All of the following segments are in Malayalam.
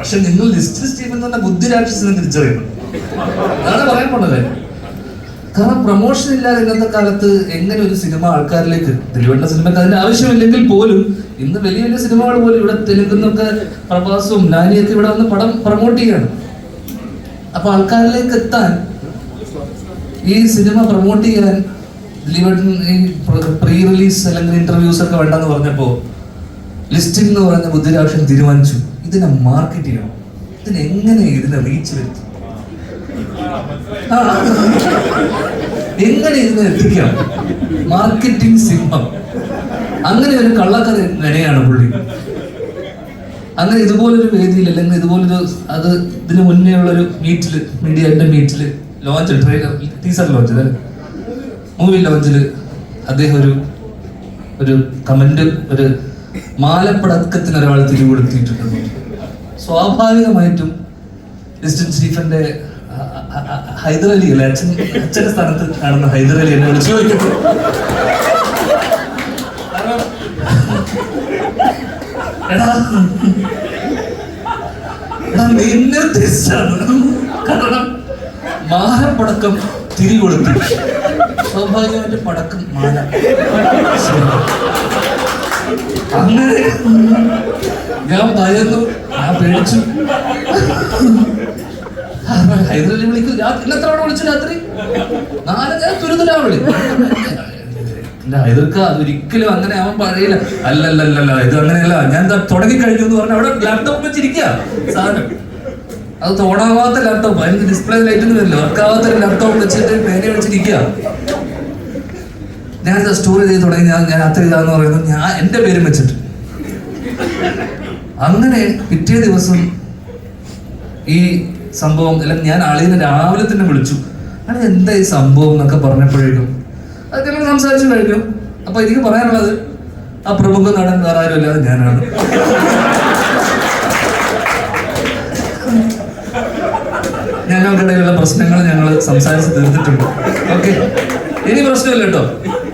പക്ഷെ നിങ്ങൾ ലിസ്റ്റിൽ സ്റ്റീഫൻ തന്നെ ബുദ്ധി രാക്ഷസിനെ തിരിച്ചറിയണം. അതാണ് പറയാൻ പോണത്. കാരണം പ്രൊമോഷൻ ഇല്ലാതെ ഇന്നത്തെ കാലത്ത് എങ്ങനെ ഒരു സിനിമ ആൾക്കാരിലേക്ക് ദിലീപേട്ട സിനിമക്ക് അതിന്റെ ആവശ്യമില്ലെങ്കിൽ പോലും ഇന്ന് വലിയ വലിയ സിനിമകൾ പോലും ഇവിടെ തെലുങ്കുന്നൊക്കെ പ്രഭാസും നാനിയൊക്കെ ഇവിടെ വന്ന് പടം പ്രൊമോട്ട് ചെയ്യാണ്. അപ്പൊ ആൾക്കാരിലേക്ക് എത്താൻ ഈ സിനിമ പ്രൊമോട്ട് ചെയ്യാൻ ദിലീപേട്ടൻ ഈ പ്രീ റിലീസ് അല്ലെങ്കിൽ ഇന്റർവ്യൂസ് ഒക്കെ വേണ്ടെന്ന് പറഞ്ഞപ്പോ ലിസ്റ്റിംഗ് എന്ന് പറഞ്ഞ ബുദ്ധിരാക്ഷൻ തീരുമാനിച്ചു. ഇതിനെ മാർക്കറ്റ് ചെയ്യണം ഇതിന് എങ്ങനെ ഇതിനെ റീച്ച് വരുത്തും? എങ്ങനെ ഇതിനെ എത്തിക്കാം? മാർക്കറ്റിംഗ് സിംഹം. അങ്ങനെ ഒരു കള്ളക്കഥ വിനയാണ് പുള്ളി. അങ്ങനെ ഇതുപോലൊരു വേദിയിൽ അല്ലെങ്കിൽ ഇതുപോലൊരു അത് ഇതിന് മുന്നേ ഉള്ളൊരു മീറ്റിൽ മീഡിയന്റെ മീറ്റിൽ launch trailer teaser launch movie ലോഞ്ചിൽ അദ്ദേഹം ഒരു ഒരു കമന്റ് ഒരു മാലപ്പടക്കത്തിന് ഒരാൾ തിരികൊടുത്തിട്ടുണ്ട്. സ്വാഭാവികമായിട്ടും ലിസ്റ്റിൻ സ്റ്റീഫന്റെ ഹൈദരലി അല്ലെ? അച്ഛൻ അച്ഛന്റെ സ്ഥാനത്ത് കാണുന്ന ഹൈദരലി എന്നെ വിളിച്ചു ഉദ്ദേശിച്ചാണ് കാരണം മാലപ്പടക്കം തിരി കൊടുത്തു സ്വാഭാവികമായിട്ട് പടക്കം മാല. അങ്ങനെ ഞാൻ ഭയന്നു ഞാൻ പേടിച്ചു. ഹൈദരലി വിളിക്കും. രാത്രി ഇല്ല തവണ വിളിച്ചു രാത്രി? നാല് ഞാൻ തുരുതലാ വിളി ഹൈദർക്ക അതൊരിക്കലും അങ്ങനെ അവൻ പറയില്ല. അല്ലല്ലല്ല ഇത് അങ്ങനെയല്ല. ഞാൻ തുടങ്ങി കഴിഞ്ഞു എന്ന് പറഞ്ഞ അവിടെ ലാപ്ടോപ്പ് വെച്ചിരിക്കുക സാധനം. അത് തോടാവാത്ത ലാപ്ടോപ്പ് അതിന് ഡിസ്പ്ലേ ലൈറ്റ് ഒന്നും വരില്ല വർക്കാവാത്ത ലാപ്ടോപ്പ് വെച്ചിട്ട് പേന വെച്ചിരിക്കുക ഞാൻ സ്റ്റോറി ചെയ്ത് തുടങ്ങി ഞാൻ ഞാൻ അത്ര ഇതാന്ന് പറയുന്നത് ഞാൻ എന്റെ പേരും വെച്ചിട്ട്. അങ്ങനെ പിറ്റേ ദിവസം ഈ സംഭവം അല്ലെങ്കിൽ ഞാൻ ആളിനെ രാവിലെ തന്നെ വിളിച്ചു. അങ്ങനെ എന്താ ഈ സംഭവം? എന്നൊക്കെ പറഞ്ഞപ്പോഴേക്കും അത് ഞങ്ങൾ സംസാരിച്ചു കഴിഞ്ഞു. അപ്പൊ എനിക്ക് പറയാനുള്ളത് ആ പ്രമുഖ നടൻ വേറെ ആരും അല്ലാതെ ഞാനാണ്. ഞങ്ങൾക്കിടയിലുള്ള പ്രശ്നങ്ങൾ ഞങ്ങൾ സംസാരിച്ച് തീർത്തിട്ടുണ്ട്. ഓക്കെ? ഇനി പ്രശ്നമില്ല കേട്ടോ.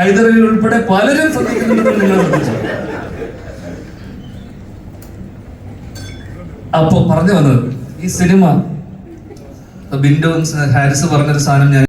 ഹൈദരലി ഉൾപ്പെടെ പലരും ശ്രദ്ധിക്കുന്നുണ്ട് നിങ്ങൾ അപ്പൊ പറഞ്ഞു വന്നത് ഈ സിനിമ ബിൻഡോൻസ് ഹാരിസ് പറഞ്ഞൊരു സാധനം ഞാൻ